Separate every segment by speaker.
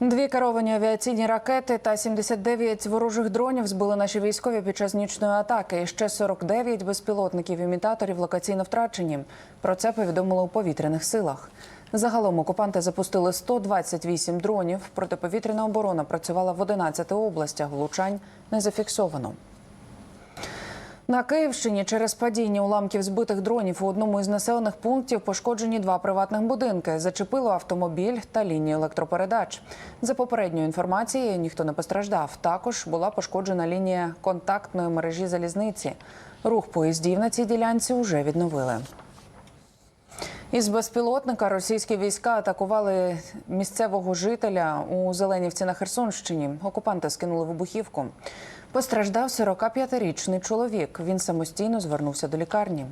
Speaker 1: Дві керовані авіаційні ракети та 79 ворожих дронів збили наші військові під час нічної атаки. І ще 49 безпілотників імітаторів локаційно втрачені. Про це повідомили у повітряних силах. Загалом окупанти запустили 128 дронів. Протиповітряна оборона працювала в 11 областях. Влучань не зафіксовано. На Київщині через падіння уламків збитих дронів у одному із населених пунктів пошкоджені два приватних будинки. Зачепило автомобіль та лінію електропередач. За попередньою інформацією, ніхто не постраждав. Також була пошкоджена лінія контактної мережі залізниці. Рух поїздів на цій ділянці вже відновили. Із безпілотника російські війська атакували місцевого жителя у Зеленівці на Херсонщині. Окупанти скинули вибухівку. Постраждав 45-річний чоловік. Він самостійно звернувся до лікарні.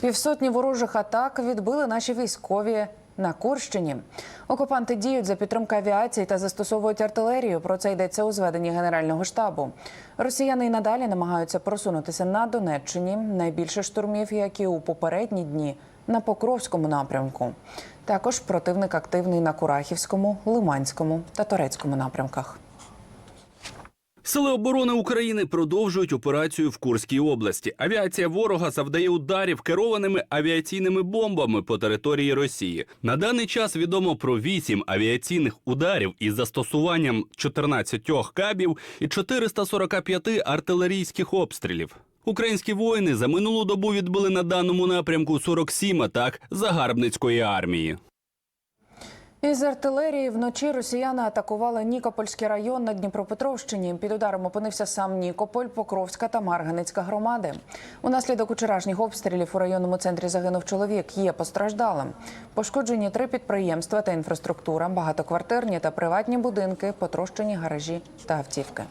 Speaker 1: Півсотні ворожих атак відбили наші військові на Курщині. Окупанти діють за підтримки авіації та застосовують артилерію. Про це йдеться у зведенні Генерального штабу. Росіяни й надалі намагаються просунутися на Донеччині. Найбільше штурмів, як і у попередні дні, на Покровському напрямку. Також противник активний на Курахівському, Лиманському та Торецькому напрямках.
Speaker 2: Сили оборони України продовжують операцію в Курській області. Авіація ворога завдає ударів керованими авіаційними бомбами по території Росії. На даний час відомо про 8 авіаційних ударів із застосуванням 14 кабів і 445 артилерійських обстрілів. Українські воїни за минулу добу відбили на даному напрямку 47 атак загарбницької армії.
Speaker 1: Із артилерії вночі росіяни атакували Нікопольський район на Дніпропетровщині. Під ударом опинився сам Нікополь, Покровська та Марганецька громади. Унаслідок вчорашніх обстрілів у районному центрі загинув чоловік. Є постраждалим. Пошкоджені три підприємства та інфраструктура, багатоквартирні та приватні будинки, потрощені гаражі та автівки.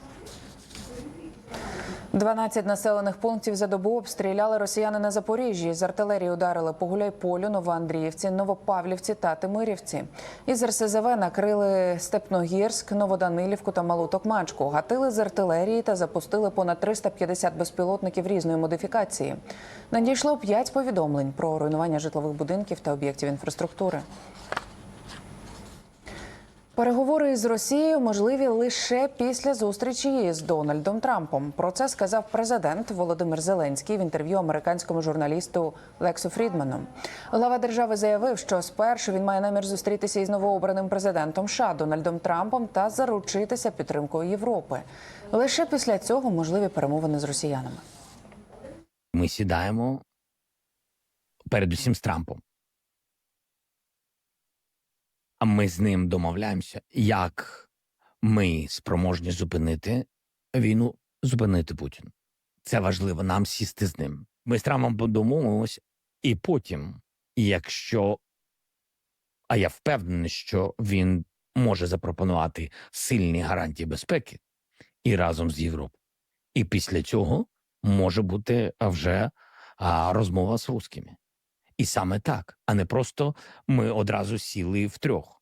Speaker 1: 12 населених пунктів за добу обстріляли росіяни на Запоріжжі. З артилерії ударили по Гуляйполю, Новоандріївці, Новопавлівці та Тимирівці. Із РСЗВ накрили Степногірськ, Новоданилівку та Малу Токмачку. Гатили з артилерії та запустили понад 350 безпілотників різної модифікації. Надійшло 5 повідомлень про руйнування житлових будинків та об'єктів інфраструктури. Переговори із Росією можливі лише після зустрічі з Дональдом Трампом. Про це сказав президент Володимир Зеленський в інтерв'ю американському журналісту Лексу Фрідману. Глава держави заявив, що спершу він має намір зустрітися із новообраним президентом США Дональдом Трампом та заручитися підтримкою Європи. Лише після цього можливі перемовини з росіянами.
Speaker 3: Ми сідаємо передусім з Трампом. Ми з ним домовляємося, як ми спроможні зупинити війну, зупинити Путін. Це важливо нам сісти з ним. Ми з Трампом домовимося, і потім, якщо а я впевнений, що він може запропонувати сильні гарантії безпеки і разом з Європою. І після цього може бути вже розмова з русскими. І саме так, а не просто ми одразу сіли втрьох.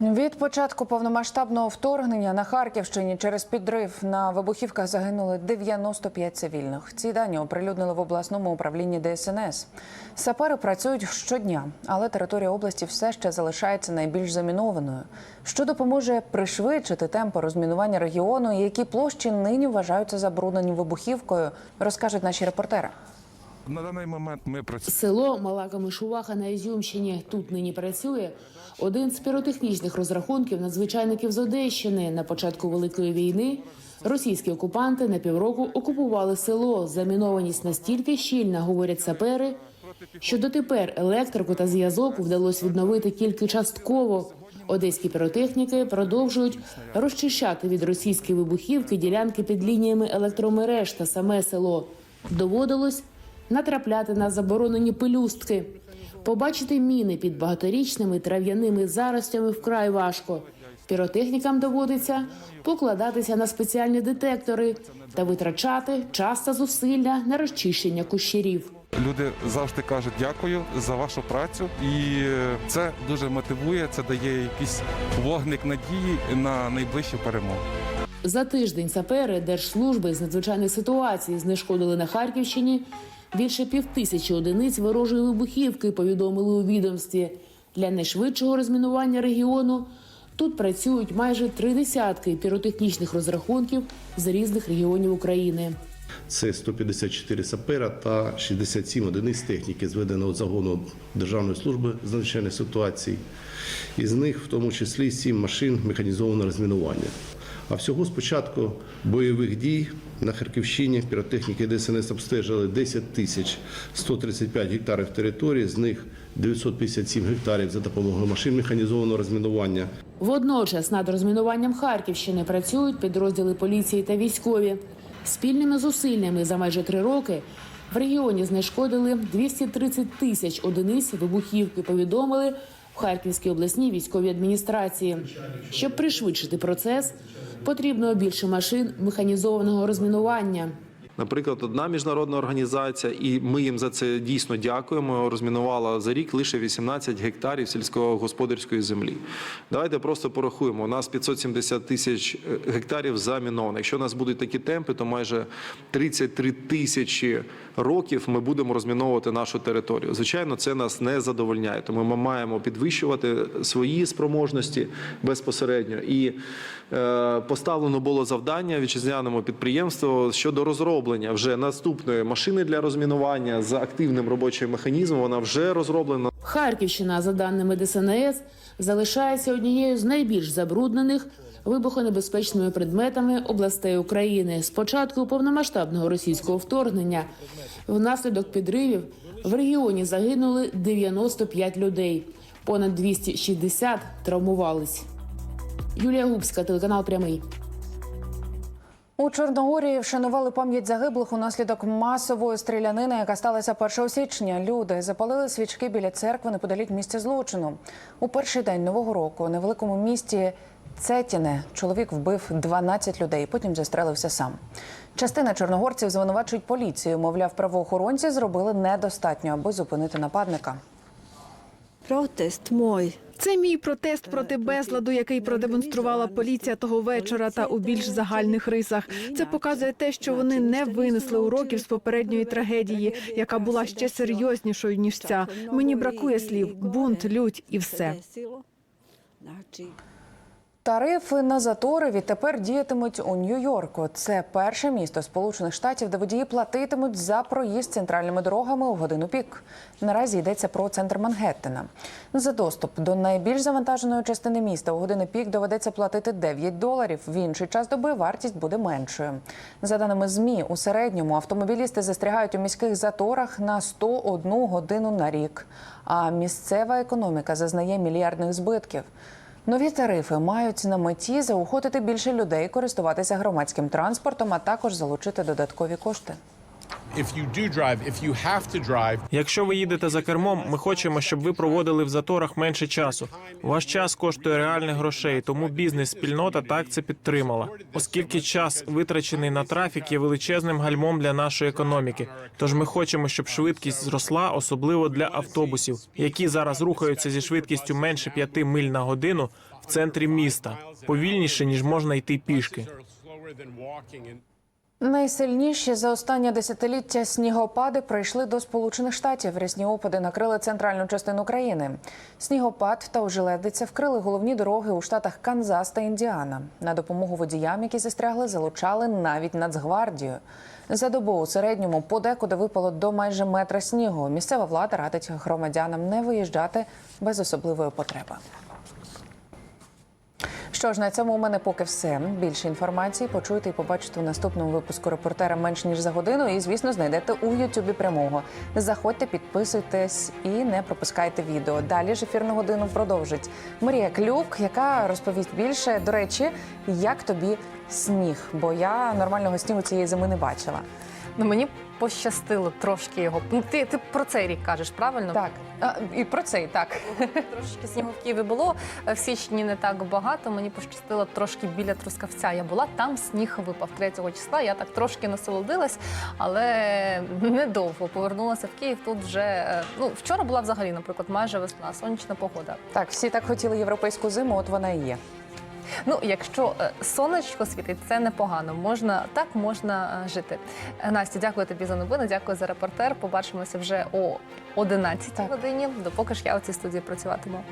Speaker 1: Від початку повномасштабного вторгнення на Харківщині через підрив на вибухівках загинули 95 цивільних. Ці дані оприлюднили в обласному управлінні ДСНС. Сапери працюють щодня, але територія області все ще залишається найбільш замінованою. Що допоможе пришвидшити темпи розмінування регіону, які площі нині вважаються забруднені вибухівкою, розкажуть наші репортери.
Speaker 4: На даний момент ми працюємо.
Speaker 5: Село Мала Камишуваха на Ізюмщині тут нині працює один з піротехнічних розрахунків надзвичайників з Одещини. На початку великої війни російські окупанти на півроку окупували село. Замінованість настільки щільна, говорять сапери, що дотепер електрику та зв'язок вдалося відновити тільки частково. Одеські піротехніки продовжують розчищати від російської вибухівки ділянки під лініями електромереж та саме село. Доводилось натрапляти на заборонені пелюстки. Побачити міни під багаторічними трав'яними заростями вкрай важко. Піротехнікам доводиться покладатися на спеціальні детектори та витрачати час та зусилля на розчищення кущерів.
Speaker 4: Люди завжди кажуть дякую за вашу працю, і е, це дуже мотивує. Це дає якийсь вогник надії на найближчу перемогу.
Speaker 5: За тиждень сапери Держслужби з надзвичайних ситуацій знешкодили на Харківщині більше півтисячі одиниць ворожої вибухівки. Повідомили у відомстві. Для найшвидшого розмінування регіону тут працюють майже три десятки піротехнічних розрахунків з різних регіонів України.
Speaker 6: Це 154 сапера та 67 одиниць техніки, зведеного загону Державної служби з надзвичайних ситуацій. Із них в тому числі 7 машин механізованого розмінування. А всього з початку бойових дій на Харківщині піротехніки ДСНС обстежили 10 тисяч 135 гектарів території, з них 957 гектарів за допомогою машин механізованого розмінування.
Speaker 5: Водночас над розмінуванням Харківщини працюють підрозділи поліції та військові. Спільними зусиллями за майже три роки в регіоні знешкодили 230 тисяч одиниць вибухівки. Повідомили в Харківській обласній військовій адміністрації. Щоб пришвидшити процес, потрібно більше машин механізованого розмінування.
Speaker 7: Наприклад, одна міжнародна організація, і ми їм за це дійсно дякуємо. Розмінувала за рік лише 18 гектарів сільськогосподарської землі. Давайте просто порахуємо. У нас 570 тисяч е, гектарів заміновано. Якщо у нас будуть такі темпи, то майже 33 тисячі років ми будемо розміновувати нашу територію. Звичайно, це нас не задовольняє. Тому ми маємо підвищувати свої спроможності безпосередньо. І е, поставлено було завдання вітчизняному підприємству щодо розроблення вже наступної машини для розмінування з активним робочим механізмом. Вона вже розроблена.
Speaker 5: Харківщина, за даними ДСНС, залишається однією з найбільш забруднених вибухонебезпечними предметами областей України. З початку повномасштабного російського вторгнення внаслідок підривів в регіоні загинули 95 людей, понад 260 травмувались. Юлія Губська, телеканал Прямий.
Speaker 1: У Чорногорії вшанували пам'ять загиблих унаслідок масової стрілянини, яка сталася 1 січня. Люди запалили свічки біля церкви неподалік місця злочину. У перший день нового року у невеликому місті Цетіне чоловік вбив 12 людей, потім застрелився сам. Частина чорногорців звинувачують поліцію. Мовляв, правоохоронці зробили недостатньо, аби зупинити нападника.
Speaker 8: Протест мой.
Speaker 9: Це мій протест проти безладу, який продемонструвала поліція того вечора, та у більш загальних рисах. Це показує те, що вони не винесли уроків з попередньої трагедії, яка була ще серйознішою ніж ця. Мені бракує слів бунт, лють і все.
Speaker 1: Тарифи на затори відтепер діятимуть у Нью-Йорку. Це перше місто Сполучених Штатів, де водії платитимуть за проїзд центральними дорогами у годину пік. Наразі йдеться про центр Мангеттена. За доступ до найбільш завантаженої частини міста у години пік доведеться платити 9 доларів. В інший час доби вартість буде меншою. За даними змі, у середньому автомобілісти застрягають у міських заторах на 101 годину на рік. А місцева економіка зазнає мільярдних збитків. Нові тарифи мають на меті заохотити більше людей користуватися громадським транспортом, а також залучити додаткові кошти.
Speaker 10: Якщо ви їдете за кермом, ми хочемо, щоб ви проводили в заторах менше часу. Ваш час коштує реальних грошей, тому бізнес-спільнота так це підтримала, оскільки час, витрачений на трафік, є величезним гальмом для нашої економіки. Тож ми хочемо, щоб швидкість зросла, особливо для автобусів, які зараз рухаються зі швидкістю менше 5 миль на годину в центрі міста, повільніше ніж можна йти пішки.
Speaker 1: Найсильніші за останнє десятиліття снігопади прийшли до Сполучених Штатів. Рясні опади накрили центральну частину країни. Снігопад та ожеледиця вкрили головні дороги у штатах Канзас та Індіана. На допомогу водіям, які застрягли, залучали навіть Нацгвардію. За добу у середньому подекуди випало до майже метра снігу. Місцева влада радить громадянам не виїжджати без особливої потреби. Що ж, на цьому у мене поки все. Більше інформації почуєте і побачите у наступному випуску репортера менш ніж за годину. І, звісно, знайдете у Ютубі прямого. Заходьте, підписуйтесь і не пропускайте відео. Далі ж ефірну годину продовжить Марія Клюк, яка розповість більше. До речі, як тобі сніг, бо я нормального снігу цієї зими не бачила.
Speaker 11: Ну мені пощастило трошки його. Ну, ти, ти про цей рік кажеш, правильно?
Speaker 1: Так, а, і про цей так.
Speaker 11: Трошки снігу в Києві було. В січні не так багато. Мені пощастило трошки біля Трускавця. Я була там, сніг випав 3 числа. Я так трошки насолодилась, але недовго повернулася в Київ. Тут вже е, ну вчора була взагалі, наприклад, майже весна, сонячна погода.
Speaker 1: Так, всі так хотіли європейську зиму, от вона і є.
Speaker 11: Ну, якщо е, сонечко світить, це непогано. Можна так можна е, жити. Настя, дякую тобі за новини. Дякую за репортер. Побачимося вже о 11 годині. Допоки ж я у цій студії працюватиму.